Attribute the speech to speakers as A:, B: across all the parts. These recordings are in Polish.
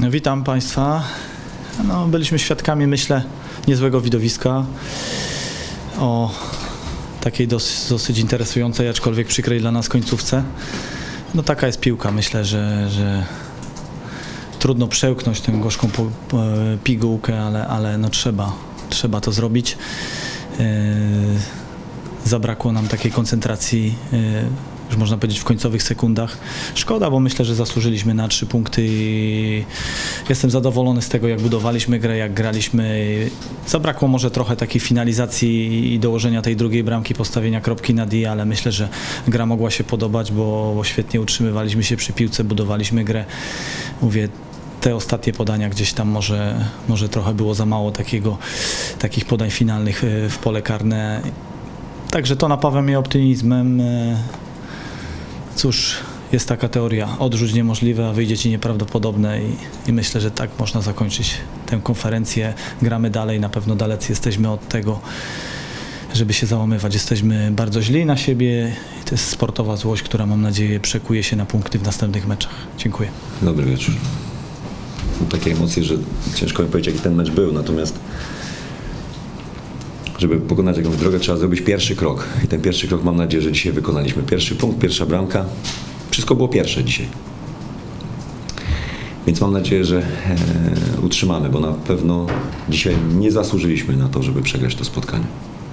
A: Witam Państwa. No, byliśmy świadkami, myślę, niezłego widowiska o takiej dosyć, dosyć interesującej, aczkolwiek przykrej dla nas końcówce. No taka jest piłka. Myślę, że, że trudno przełknąć tę gorzką pigułkę, ale, ale no trzeba, trzeba to zrobić. Yy, zabrakło nam takiej koncentracji, yy, już można powiedzieć w końcowych sekundach. Szkoda, bo myślę, że zasłużyliśmy na trzy punkty jestem zadowolony z tego, jak budowaliśmy grę, jak graliśmy. Zabrakło może trochę takiej finalizacji i dołożenia tej drugiej bramki, postawienia kropki na D, ale myślę, że gra mogła się podobać, bo, bo świetnie utrzymywaliśmy się przy piłce, budowaliśmy grę. Mówię, te ostatnie podania gdzieś tam może, może trochę było za mało takiego, takich podań finalnych y, w pole karne. Także to napawa mnie optymizmem. Cóż, jest taka teoria, odrzuć niemożliwe, a wyjdzie ci nieprawdopodobne i, i myślę, że tak można zakończyć tę konferencję. Gramy dalej, na pewno dalece jesteśmy od tego, żeby się załamywać. Jesteśmy bardzo źli na siebie i to jest sportowa złość, która mam nadzieję przekuje się na punkty w następnych meczach. Dziękuję.
B: Dobry wieczór. Takie emocje, że ciężko mi powiedzieć, jaki ten mecz był, natomiast żeby pokonać jakąś drogę, trzeba zrobić pierwszy krok. I ten pierwszy krok mam nadzieję, że dzisiaj wykonaliśmy. Pierwszy punkt, pierwsza bramka. Wszystko było pierwsze dzisiaj. Więc mam nadzieję, że e, utrzymamy, bo na pewno dzisiaj nie zasłużyliśmy na to, żeby przegrać to spotkanie.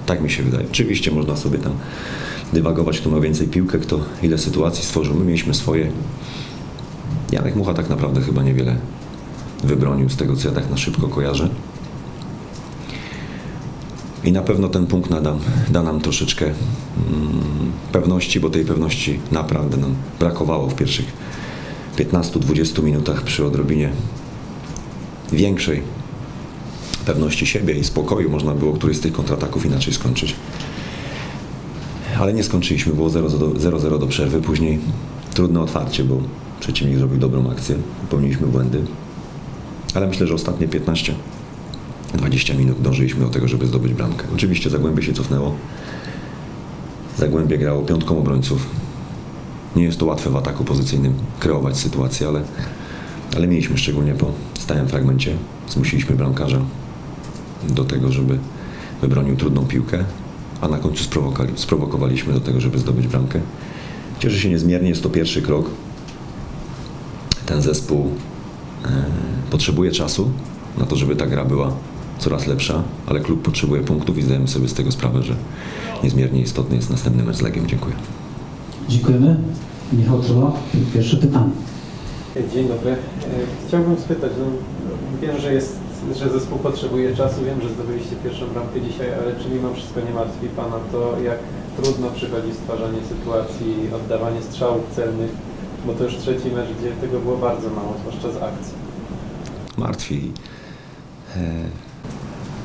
B: Tak mi się wydaje. Oczywiście można sobie tam dywagować, kto ma więcej piłkę, kto ile sytuacji stworzył. My mieliśmy swoje. Janek Mucha tak naprawdę chyba niewiele wybronił z tego, co ja tak na szybko kojarzę. I na pewno ten punkt nada, da nam troszeczkę mm, pewności, bo tej pewności naprawdę nam brakowało w pierwszych 15-20 minutach przy odrobinie większej pewności siebie i spokoju. Można było któryś z tych kontrataków inaczej skończyć. Ale nie skończyliśmy, było 0-0 do przerwy. Później trudne otwarcie, bo przeciwnik zrobił dobrą akcję, popełniliśmy błędy. Ale myślę, że ostatnie 15 20 minut dążyliśmy do tego, żeby zdobyć bramkę. Oczywiście Zagłębie się cofnęło. Zagłębie grało piątką obrońców. Nie jest to łatwe w ataku pozycyjnym kreować sytuację, ale, ale mieliśmy szczególnie po stałym fragmencie. Zmusiliśmy bramkarza do tego, żeby wybronił trudną piłkę, a na końcu sprowokowaliśmy do tego, żeby zdobyć bramkę. Cieszę się niezmiernie, jest to pierwszy krok. Ten zespół e, potrzebuje czasu na to, żeby ta gra była coraz lepsza, ale klub potrzebuje punktów i zdajemy sobie z tego sprawę, że niezmiernie istotny jest następny mecz z Legią. Dziękuję.
C: Dziękujemy. Michał Trula, pierwsze pytanie.
D: Dzień dobry. E, Chciałbym spytać, no, wiem, że, jest, że zespół potrzebuje czasu, wiem, że zdobyliście pierwszą bramkę dzisiaj, ale czy mimo wszystko nie martwi Pana to, jak trudno przychodzi stwarzanie sytuacji, oddawanie strzałów celnych, bo to już trzeci mecz, gdzie tego było bardzo mało, zwłaszcza z akcji.
B: Martwi. E,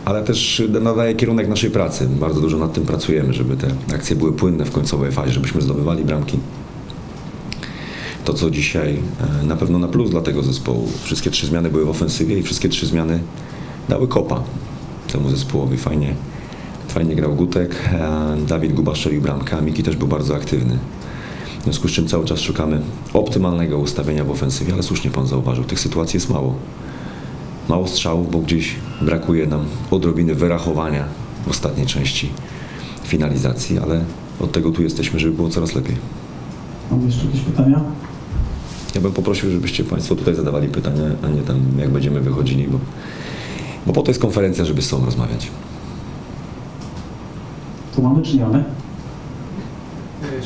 B: Ale też nadaje kierunek naszej pracy. Bardzo dużo nad tym pracujemy, żeby te akcje były płynne w końcowej fazie, żebyśmy zdobywali bramki. To, co dzisiaj e, na pewno na plus dla tego zespołu. Wszystkie trzy zmiany były w ofensywie i wszystkie trzy zmiany dały kopa temu zespołowi. Fajnie, fajnie grał Gutek, e, Dawid Guba strzelił bramkę, a Miki też był bardzo aktywny. W związku z czym cały czas szukamy optymalnego ustawienia w ofensywie, ale słusznie Pan zauważył, tych sytuacji jest mało. Mało strzałów, bo gdzieś brakuje nam odrobiny wyrachowania w ostatniej części finalizacji, ale od tego tu jesteśmy, żeby było coraz lepiej.
C: Mamy jeszcze jakieś pytania?
B: Ja bym poprosił, żebyście Państwo tutaj zadawali pytania, a nie tam jak będziemy wychodzili, bo, bo po to jest konferencja, żeby z sobą rozmawiać.
C: Tu mamy czy nie mamy?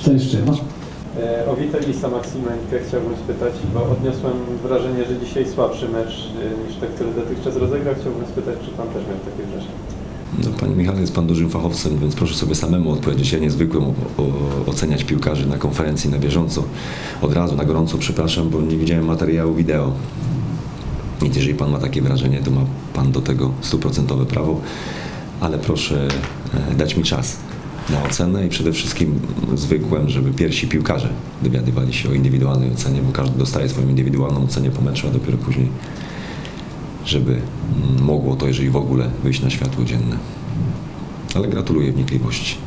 C: Co jeszcze? No.
D: E, O Witolisa Maksimenkę chciałbym spytać, bo odniosłem wrażenie, że dzisiaj słabszy mecz e, niż ten, który dotychczas rozegrał. Chciałbym spytać, czy Pan też miał takie wrażenie.
B: No, Panie Michale, jest Pan dużym fachowcem, więc proszę sobie samemu odpowiedzieć. Ja niezwykłem oceniać piłkarzy na konferencji na bieżąco. Od razu, na gorąco przepraszam, bo nie widziałem materiału wideo. Więc jeżeli Pan ma takie wrażenie, to ma Pan do tego stuprocentowe prawo, ale proszę e, dać mi czas na ocenę i przede wszystkim zwykłem, żeby pierwsi piłkarze dowiadywali się o indywidualnej ocenie, bo każdy dostaje swoją indywidualną ocenę po meczu, a dopiero później żeby mm, mogło to, jeżeli w ogóle, wyjść na światło dzienne. Ale gratuluję wnikliwości.